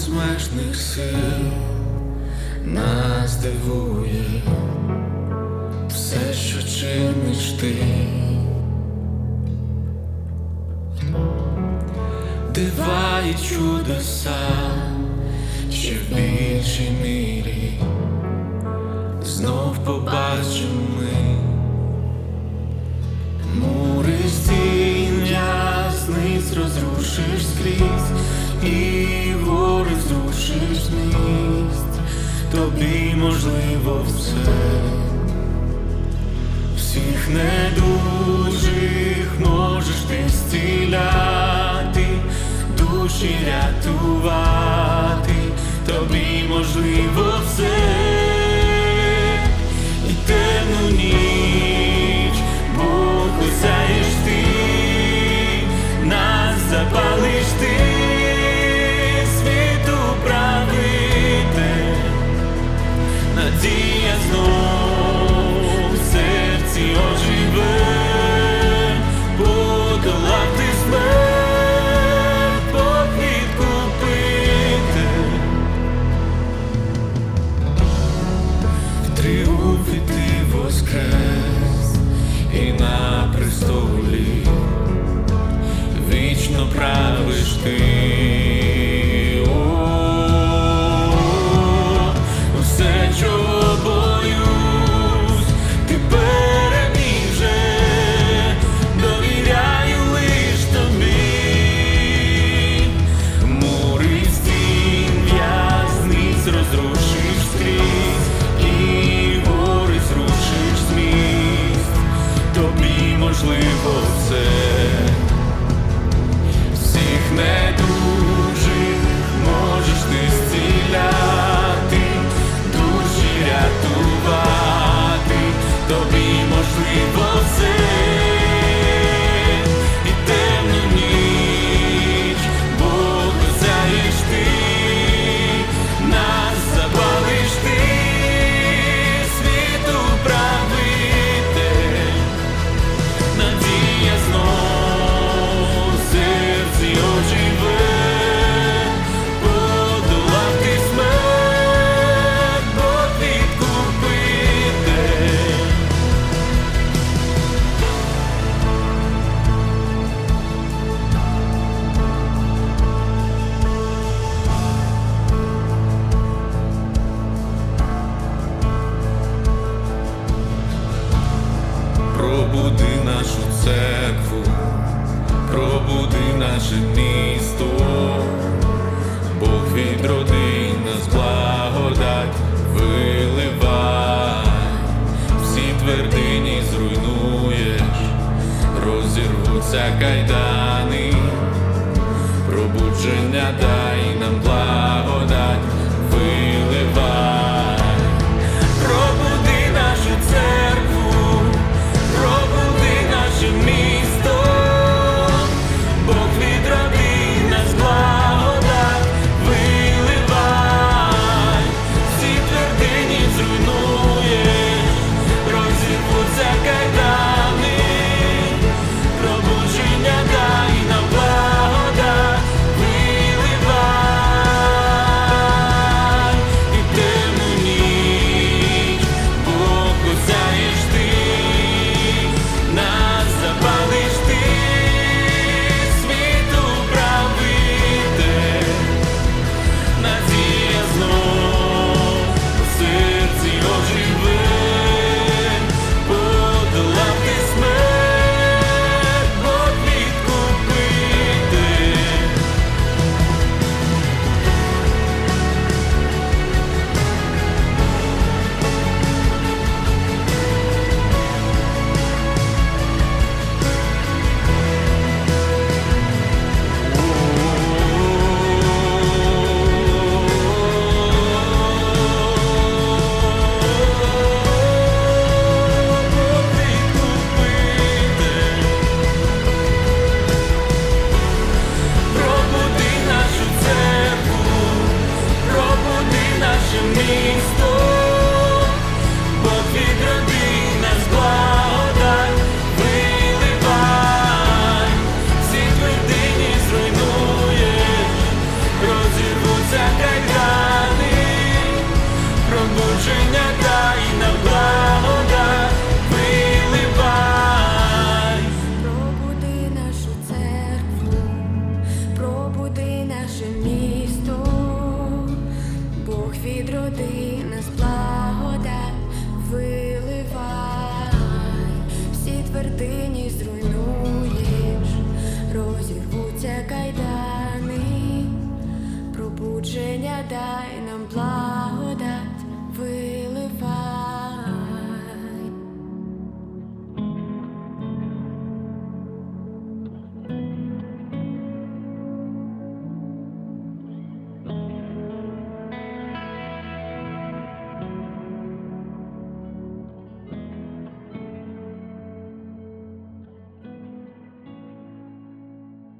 безмежних сил нас дивує все, що чиниш ти. Дива і чудеса ще в більшій мірі знов побачимо ми мури стін ясниць розрушиш скрізь і воїн. все, всіх недужих можеш ти зціляти, душі рятувати, тобі можливо все. столі, вічно правиш ти. можливо все. Пробуди нашу церкву, пробуди наше місто, Бог відроди нас благодать, виливай, всі твердині зруйнуєш, розірвуться кайдани, пробудження дай нам благодать.